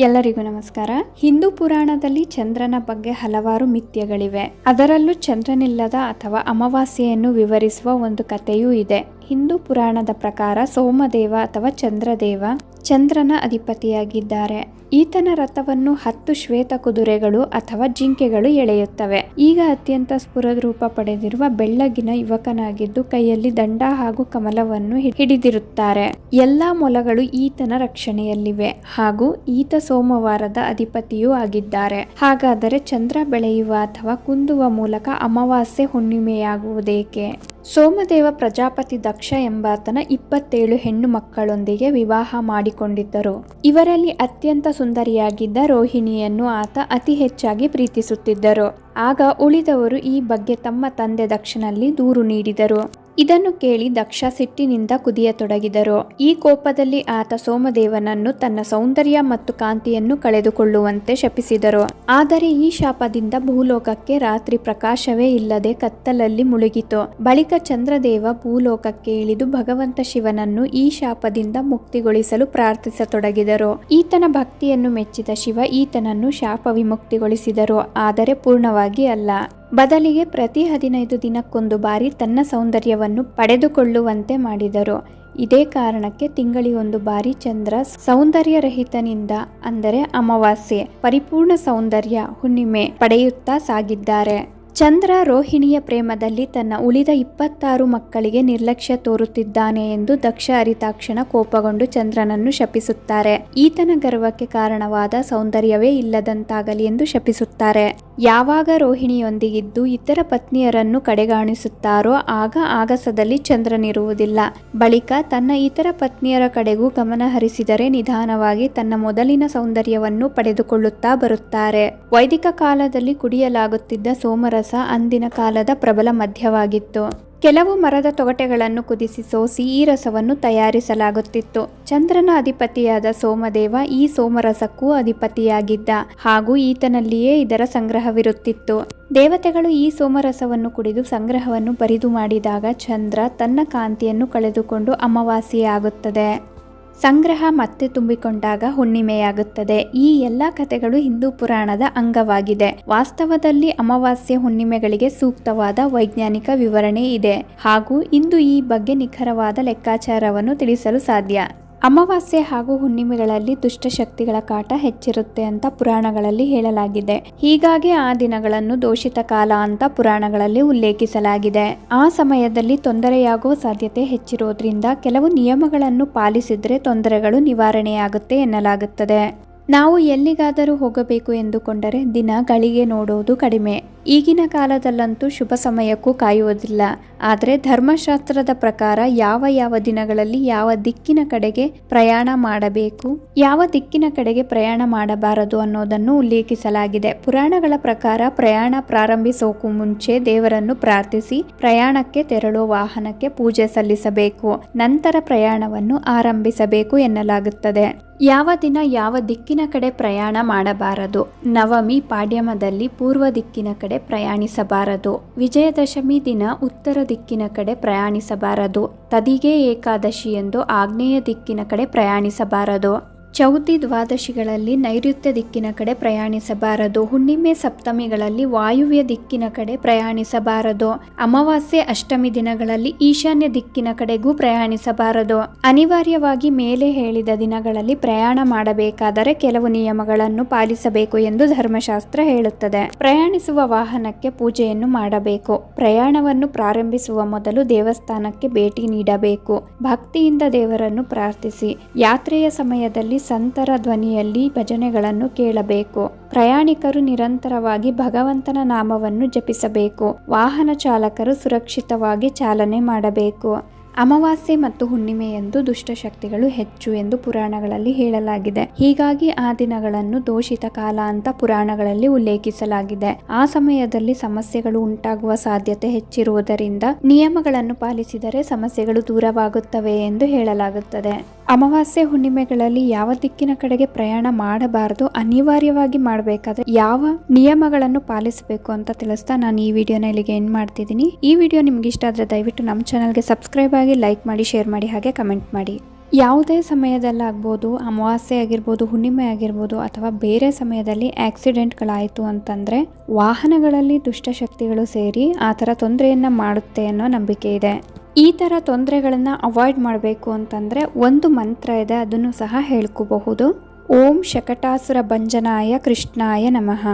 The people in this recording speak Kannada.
ಎಲ್ಲರಿಗೂ ನಮಸ್ಕಾರ. ಹಿಂದೂ ಪುರಾಣದಲ್ಲಿ ಚಂದ್ರನ ಬಗ್ಗೆ ಹಲವಾರು ಮಿಥ್ಯಗಳಿವೆ. ಅದರಲ್ಲೂ ಚಂದ್ರನಿಲ್ಲದ ಅಥವಾ ಅಮಾವಾಸ್ಯೆಯನ್ನು ವಿವರಿಸುವ ಒಂದು ಕಥೆಯೂ ಇದೆ. ಹಿಂದೂ ಪುರಾಣದ ಪ್ರಕಾರ ಸೋಮದೇವ ಅಥವಾ ಚಂದ್ರದೇವ ಚಂದ್ರನ ಅಧಿಪತಿಯಾಗಿದ್ದಾರೆ. ಈತನ ರಥವನ್ನು ಹತ್ತು ಶ್ವೇತ ಕುದುರೆಗಳು ಅಥವಾ ಜಿಂಕೆಗಳು ಎಳೆಯುತ್ತವೆ. ಈಗ ಅತ್ಯಂತ ಸ್ಫುರದ್ರೂಪ ಪಡೆದಿರುವ ಬೆಳ್ಳಗಿನ ಯುವಕನಾಗಿದ್ದು ಕೈಯಲ್ಲಿ ದಂಡ ಹಾಗೂ ಕಮಲವನ್ನು ಹಿಡಿದಿರುತ್ತಾರೆ. ಎಲ್ಲಾ ಮೊಲಗಳು ಈತನ ರಕ್ಷಣೆಯಲ್ಲಿವೆ ಹಾಗೂ ಈತ ಸೋಮವಾರದ ಅಧಿಪತಿಯೂ ಆಗಿದ್ದಾರೆ. ಹಾಗಾದರೆ ಚಂದ್ರ ಬೆಳೆಯುವ ಅಥವಾ ಕುಂದುವ ಮೂಲಕ ಅಮಾವಾಸ್ಯೆ ಹುಣ್ಣಿಮೆಯಾಗುವುದೇಕೆ? ಸೋಮದೇವ ಪ್ರಜಾಪತಿ ದಕ್ಷ ಎಂಬಾತನ ಇಪ್ಪತ್ತೇಳು ಹೆಣ್ಣು ಮಕ್ಕಳೊಂದಿಗೆ ವಿವಾಹ ಮಾಡಿಕೊಂಡಿದ್ದರು. ಇವರಲ್ಲಿ ಅತ್ಯಂತ ಸುಂದರಿಯಾಗಿದ್ದ ರೋಹಿಣಿಯನ್ನು ಆತ ಅತಿ ಹೆಚ್ಚಾಗಿ ಪ್ರೀತಿಸುತ್ತಿದ್ದರು. ಆಗ ಉಳಿದವರು ಈ ಬಗ್ಗೆ ತಮ್ಮ ತಂದೆ ದಕ್ಷನಲ್ಲಿ ದೂರು ನೀಡಿದರು. ಇದನ್ನು ಕೇಳಿ ದಕ್ಷ ಸಿಟ್ಟಿನಿಂದ ಕುದಿಯತೊಡಗಿದರು. ಈ ಕೋಪದಲ್ಲಿ ಆತ ಸೋಮದೇವನನ್ನು ತನ್ನ ಸೌಂದರ್ಯ ಮತ್ತು ಕಾಂತಿಯನ್ನು ಕಳೆದುಕೊಳ್ಳುವಂತೆ ಶಪಿಸಿದರು. ಆದರೆ ಈ ಶಾಪದಿಂದ ಭೂಲೋಕಕ್ಕೆ ರಾತ್ರಿ ಪ್ರಕಾಶವೇ ಇಲ್ಲದೆ ಕತ್ತಲಲ್ಲಿ ಮುಳುಗಿತು. ಬಳಿಕ ಚಂದ್ರದೇವ ಭೂಲೋಕಕ್ಕೆ ಇಳಿದು ಭಗವಂತ ಶಿವನನ್ನು ಈ ಶಾಪದಿಂದ ಮುಕ್ತಿಗೊಳಿಸಲು ಪ್ರಾರ್ಥಿಸತೊಡಗಿದರು. ಈತನ ಭಕ್ತಿಯನ್ನು ಮೆಚ್ಚಿದ ಶಿವ ಈತನನ್ನು ಶಾಪ ವಿಮುಕ್ತಿಗೊಳಿಸಿದರು ಆದರೆ ಪೂರ್ಣವಾಗಿ ಅಲ್ಲ. ಬದಲಿಗೆ ಪ್ರತಿ ಹದಿನೈದು ದಿನಕ್ಕೊಂದು ಬಾರಿ ತನ್ನ ಸೌಂದರ್ಯವನ್ನು ಪಡೆದುಕೊಳ್ಳುವಂತೆ ಮಾಡಿದರು. ಇದೇ ಕಾರಣಕ್ಕೆ ತಿಂಗಳಿಗೊಂದು ಬಾರಿ ಚಂದ್ರ ಸೌಂದರ್ಯರಹಿತನಿಂದ, ಅಂದರೆ ಅಮಾವಾಸ್ಯೆ, ಪರಿಪೂರ್ಣ ಸೌಂದರ್ಯ, ಹುಣ್ಣಿಮೆ ಪಡೆಯುತ್ತಾ ಸಾಗಿದ್ದಾರೆ. ಚಂದ್ರ ರೋಹಿಣಿಯ ಪ್ರೇಮದಲ್ಲಿ ತನ್ನ ಉಳಿದ ಇಪ್ಪತ್ತಾರು ಮಕ್ಕಳಿಗೆ ನಿರ್ಲಕ್ಷ್ಯ ತೋರುತ್ತಿದ್ದಾನೆ ಎಂದು ದಕ್ಷ ಅರಿತಾಕ್ಷಣ ಕೋಪಗೊಂಡು ಚಂದ್ರನನ್ನು ಶಪಿಸುತ್ತಾರೆ. ಈತನ ಗರ್ವಕ್ಕೆ ಕಾರಣವಾದ ಸೌಂದರ್ಯವೇ ಇಲ್ಲದಂತಾಗಲಿ ಎಂದು ಶಪಿಸುತ್ತಾರೆ. ಯಾವಾಗ ರೋಹಿಣಿಯೊಂದಿಗಿದ್ದು ಇತರ ಪತ್ನಿಯರನ್ನು ಕಡೆಗಾಣಿಸುತ್ತಾರೋ ಆಗ ಆಗಸದಲ್ಲಿ ಚಂದ್ರನಿರುವುದಿಲ್ಲ. ಬಳಿಕ ತನ್ನ ಇತರ ಪತ್ನಿಯರ ಕಡೆಗೂ ಗಮನ ಹರಿಸಿದರೆ ನಿಧಾನವಾಗಿ ತನ್ನ ಮೊದಲಿನ ಸೌಂದರ್ಯವನ್ನು ಪಡೆದುಕೊಳ್ಳುತ್ತಾ ಬರುತ್ತಾರೆ. ವೈದಿಕ ಕಾಲದಲ್ಲಿ ಕುಡಿಯಲಾಗುತ್ತಿದ್ದ ಸೋಮರಸ ಅಂದಿನ ಕಾಲದ ಪ್ರಬಲ ಮದ್ಯವಾಗಿತ್ತು ಕೆಲವು ಮರದ ತೊಗಟೆಗಳನ್ನು ಕುದಿಸಿ ಸೋಸಿ ಈ ರಸವನ್ನು ತಯಾರಿಸಲಾಗುತ್ತಿತ್ತು. ಚಂದ್ರನ ಅಧಿಪತಿಯಾದ ಸೋಮದೇವ ಈ ಸೋಮರಸಕ್ಕೂ ಅಧಿಪತಿಯಾಗಿದ್ದ ಹಾಗೂ ಈತನಲ್ಲಿಯೇ ಇದರ ಸಂಗ್ರಹವಿರುತ್ತಿತ್ತು. ದೇವತೆಗಳು ಈ ಸೋಮರಸವನ್ನು ಕುಡಿದು ಸಂಗ್ರಹವನ್ನು ಬರಿದು ಮಾಡಿದಾಗ ಚಂದ್ರ ತನ್ನ ಕಾಂತಿಯನ್ನು ಕಳೆದುಕೊಂಡು ಅಮಾವಾಸ್ಯೆಯಾಗುತ್ತದೆ. ಸಂಗ್ರಹ ಮತ್ತೆ ತುಂಬಿಕೊಂಡಾಗ ಹುಣ್ಣಿಮೆಯಾಗುತ್ತದೆ. ಈ ಎಲ್ಲ ಕಥೆಗಳು ಹಿಂದೂ ಪುರಾಣದ ಅಂಗವಾಗಿದೆ. ವಾಸ್ತವದಲ್ಲಿ ಅಮಾವಾಸ್ಯೆ ಹುಣ್ಣಿಮೆಗಳಿಗೆ ಸೂಕ್ತವಾದ ವೈಜ್ಞಾನಿಕ ವಿವರಣೆ ಇದೆ. ಹಾಗೂ ಇಂದು ಈ ಬಗ್ಗೆ ನಿಖರವಾದ ಲೆಕ್ಕಾಚಾರವನ್ನು ತಿಳಿಸಲು ಸಾಧ್ಯ. ಅಮಾವಾಸ್ಯೆ ಹಾಗೂ ಹುಣ್ಣಿಮೆಗಳಲ್ಲಿ ದುಷ್ಟಶಕ್ತಿಗಳ ಕಾಟ ಹೆಚ್ಚಿರುತ್ತೆ ಅಂತ ಪುರಾಣಗಳಲ್ಲಿ ಹೇಳಲಾಗಿದೆ. ಹೀಗಾಗಿ ಆ ದಿನಗಳನ್ನು ದೋಷಿತ ಕಾಲ ಅಂತ ಪುರಾಣಗಳಲ್ಲಿ ಉಲ್ಲೇಖಿಸಲಾಗಿದೆ. ಆ ಸಮಯದಲ್ಲಿ ತೊಂದರೆಯಾಗುವ ಸಾಧ್ಯತೆ ಹೆಚ್ಚಿರೋದ್ರಿಂದ ಕೆಲವು ನಿಯಮಗಳನ್ನು ಪಾಲಿಸಿದ್ರೆ ತೊಂದರೆಗಳು ನಿವಾರಣೆಯಾಗುತ್ತೆ ಎನ್ನಲಾಗುತ್ತದೆ. ನಾವು ಎಲ್ಲಿಗಾದರೂ ಹೋಗಬೇಕು ಎಂದುಕೊಂಡರೆ ದಿನ ಗಳಿಗೆ ನೋಡುವುದು ಕಡಿಮೆ. ಈಗಿನ ಕಾಲದಲ್ಲಂತೂ ಶುಭ ಸಮಯಕ್ಕೂ ಕಾಯುವುದಿಲ್ಲ. ಆದರೆ ಧರ್ಮಶಾಸ್ತ್ರದ ಪ್ರಕಾರ ಯಾವ ಯಾವ ದಿನಗಳಲ್ಲಿ ಯಾವ ದಿಕ್ಕಿನ ಕಡೆಗೆ ಪ್ರಯಾಣ ಮಾಡಬೇಕು? ಯಾವ ದಿಕ್ಕಿನ ಕಡೆಗೆ ಪ್ರಯಾಣ ಮಾಡಬಾರದು ಅನ್ನೋದನ್ನು ಉಲ್ಲೇಖಿಸಲಾಗಿದೆ. ಪುರಾಣಗಳ ಪ್ರಕಾರ ಪ್ರಯಾಣ ಪ್ರಾರಂಭಿಸೋಕು ಮುಂಚೆ ದೇವರನ್ನು ಪ್ರಾರ್ಥಿಸಿ, ಪ್ರಯಾಣಕ್ಕೆ ತೆರಳುವ ವಾಹನಕ್ಕೆ ಪೂಜೆ ಸಲ್ಲಿಸಬೇಕು. ನಂತರ ಪ್ರಯಾಣವನ್ನು ಆರಂಭಿಸಬೇಕು ಎನ್ನಲಾಗುತ್ತದೆ. ಯಾವ ದಿನ ಯಾವ ದಿಕ್ಕಿನ ಕಡೆ ಪ್ರಯಾಣ ಮಾಡಬಾರದು? ನವಮಿ ಪಾಡ್ಯಮದಲ್ಲಿ ಪೂರ್ವ ದಿಕ್ಕಿನ ಕಡೆ ಪ್ರಯಾಣಿಸಬಾರದು. ವಿಜಯದಶಮಿ ದಿನ ಉತ್ತರ ದಿಕ್ಕಿನ ಕಡೆ ಪ್ರಯಾಣಿಸಬಾರದು. ತದಿಗೆ ಏಕಾದಶಿ ಎಂದು ಆಗ್ನೇಯ ದಿಕ್ಕಿನ ಕಡೆ ಪ್ರಯಾಣಿಸಬಾರದು. ಚೌತಿ ದ್ವಾದಶಿಗಳಲ್ಲಿ ನೈಋತ್ಯ ದಿಕ್ಕಿನ ಕಡೆ ಪ್ರಯಾಣಿಸಬಾರದು. ಹುಣ್ಣಿಮೆ ಸಪ್ತಮಿಗಳಲ್ಲಿ ವಾಯುವ್ಯ ದಿಕ್ಕಿನ ಕಡೆ ಪ್ರಯಾಣಿಸಬಾರದು. ಅಮಾವಾಸ್ಯೆ ಅಷ್ಟಮಿ ದಿನಗಳಲ್ಲಿ ಈಶಾನ್ಯ ದಿಕ್ಕಿನ ಕಡೆಗೂ ಪ್ರಯಾಣಿಸಬಾರದು. ಅನಿವಾರ್ಯವಾಗಿ ಮೇಲೆ ಹೇಳಿದ ದಿನಗಳಲ್ಲಿ ಪ್ರಯಾಣ ಮಾಡಬೇಕಾದರೆ ಕೆಲವು ನಿಯಮಗಳನ್ನು ಪಾಲಿಸಬೇಕು ಎಂದು ಧರ್ಮಶಾಸ್ತ್ರ ಹೇಳುತ್ತದೆ. ಪ್ರಯಾಣಿಸುವ ವಾಹನಕ್ಕೆ ಪೂಜೆಯನ್ನು ಮಾಡಬೇಕು. ಪ್ರಯಾಣವನ್ನು ಪ್ರಾರಂಭಿಸುವ ಮೊದಲು ದೇವಸ್ಥಾನಕ್ಕೆ ಭೇಟಿ ನೀಡಬೇಕು. ಭಕ್ತಿಯಿಂದ ದೇವರನ್ನು ಪ್ರಾರ್ಥಿಸಿ. ಯಾತ್ರೆಯ ಸಮಯದಲ್ಲಿ ಸಂತರ ಧ್ವನಿಯಲ್ಲಿ ಭಜನೆಗಳನ್ನು ಕೇಳಬೇಕು. ಪ್ರಯಾಣಿಕರು ನಿರಂತರವಾಗಿ ಭಗವಂತನ ನಾಮವನ್ನು ಜಪಿಸಬೇಕು. ವಾಹನ ಚಾಲಕರು ಸುರಕ್ಷಿತವಾಗಿ ಚಾಲನೆ ಮಾಡಬೇಕು. ಅಮಾವಾಸ್ಯೆ ಮತ್ತು ಹುಣ್ಣಿಮೆಯಂದು ದುಷ್ಟಶಕ್ತಿಗಳು ಹೆಚ್ಚು ಎಂದು ಪುರಾಣಗಳಲ್ಲಿ ಹೇಳಲಾಗಿದೆ. ಹೀಗಾಗಿ ಆ ದಿನಗಳನ್ನು ದೋಷಿತ ಕಾಲ ಅಂತ ಪುರಾಣಗಳಲ್ಲಿ ಉಲ್ಲೇಖಿಸಲಾಗಿದೆ. ಆ ಸಮಯದಲ್ಲಿ ಸಮಸ್ಯೆಗಳು ಉಂಟಾಗುವ ಸಾಧ್ಯತೆ ಹೆಚ್ಚಿರುವುದರಿಂದ ನಿಯಮಗಳನ್ನು ಪಾಲಿಸಿದರೆ ಸಮಸ್ಯೆಗಳು ದೂರವಾಗುತ್ತವೆ ಎಂದು ಹೇಳಲಾಗುತ್ತದೆ. ಅಮಾವಾಸ್ಯೆ ಹುಣ್ಣಿಮೆಗಳಲ್ಲಿ ಯಾವ ದಿಕ್ಕಿನ ಕಡೆಗೆ ಪ್ರಯಾಣ ಮಾಡಬಾರದು ಅನಿವಾರ್ಯವಾಗಿ ಮಾಡಬೇಕಾದ್ರೆ ಯಾವ ನಿಯಮಗಳನ್ನು ಪಾಲಿಸಬೇಕು ಅಂತ ತಿಳಿಸ್ತಾ ನಾನು ಈ ವಿಡಿಯೋನ ಇಲ್ಲಿಗೆ ಎಂಡ್ ಮಾಡ್ತಿದ್ದೀನಿ. ಈ ವಿಡಿಯೋ ನಿಮ್ಗೆ ಇಷ್ಟ ಆದರೆ ದಯವಿಟ್ಟು ನಮ್ಮ ಚಾನಲ್ಗೆ ಸಬ್ಸ್ಕ್ರೈಬ್ ಆಗಿ, ಲೈಕ್ ಮಾಡಿ, ಶೇರ್ ಮಾಡಿ, ಹಾಗೆ ಕಮೆಂಟ್ ಮಾಡಿ. ಯಾವುದೇ ಸಮಯದಲ್ಲಾಗ್ಬೋದು ಅಮಾವಾಸ್ಯೆ ಆಗಿರ್ಬೋದು, ಹುಣ್ಣಿಮೆ ಆಗಿರ್ಬೋದು, ಅಥವಾ ಬೇರೆ ಸಮಯದಲ್ಲಿ ಆಕ್ಸಿಡೆಂಟ್ಗಳಾಯಿತು ಅಂತಂದರೆ ವಾಹನಗಳಲ್ಲಿ ದುಷ್ಟಶಕ್ತಿಗಳು ಸೇರಿ ಆ ಥರ ತೊಂದರೆಯನ್ನು ಮಾಡುತ್ತೆ ಅನ್ನೋ ನಂಬಿಕೆ ಇದೆ. ಈ ಥರ ತೊಂದರೆಗಳನ್ನು ಅವಾಯ್ಡ್ ಮಾಡಬೇಕು ಅಂತಂದರೆ ಒಂದು ಮಂತ್ರ ಇದೆ, ಅದನ್ನು ಸಹ ಹೇಳ್ಕೋಬಹುದು. ಓಂ ಶಕಟಾಸುರ ಭಂಜನಾಯ ಕೃಷ್ಣಾಯ ನಮಃ.